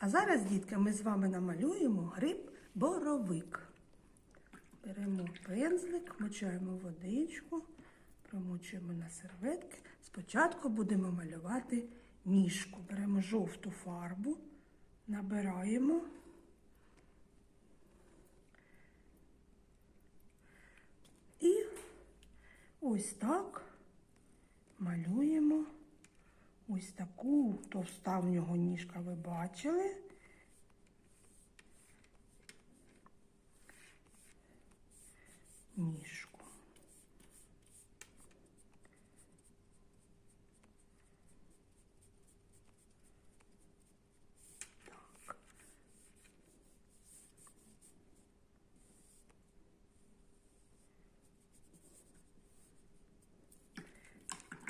А зараз, дітки, ми з вами намалюємо гриб боровик. Беремо пензлик, мочаємо водичку, промочуємо на серветки. Спочатку будемо малювати ніжку. Беремо жовту фарбу, набираємо. І ось так малюємо ось таку товста в нього ніжка ви бачили. Ніжку. Так.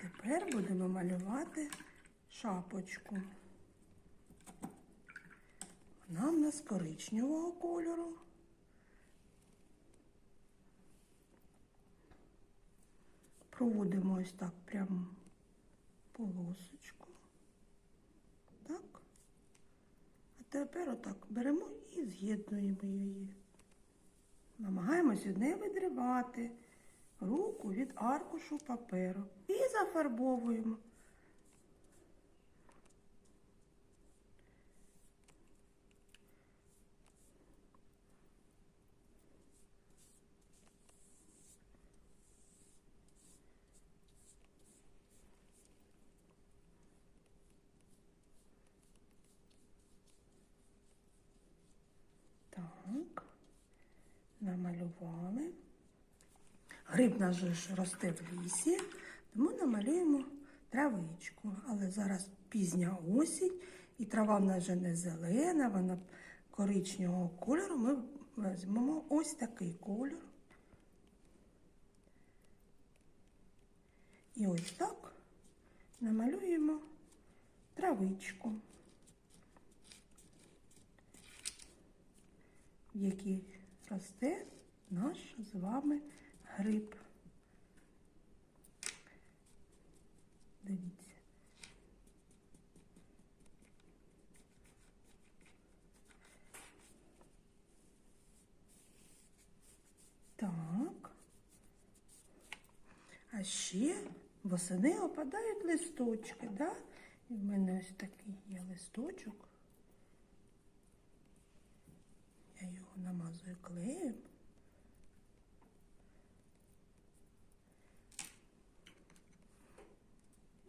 Тепер будемо малювати шапочку. Вона в нас коричневого кольору. Проводимо ось так прямо полосочку. Так. А тепер отак беремо і з'єднуємо її. Намагаємось від неї відривати руку від аркушу паперу. І зафарбовуємо. Так, намалювали. Гриб наш ж росте в лісі, тому намалюємо травичку. Але зараз пізня осінь, і трава в нас вже не зелена, вона коричневого кольору. Ми візьмемо ось такий кольор. І ось так намалюємо травичку, в якій росте наш з вами гриб. Дивіться. Так. А ще восени опадають листочки, да? І в мене ось такий є листочок. Я його намазую клеєм.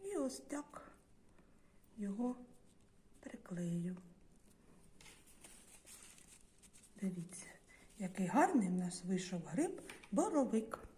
І ось так його приклею. Дивіться, який гарний в нас вийшов гриб боровик.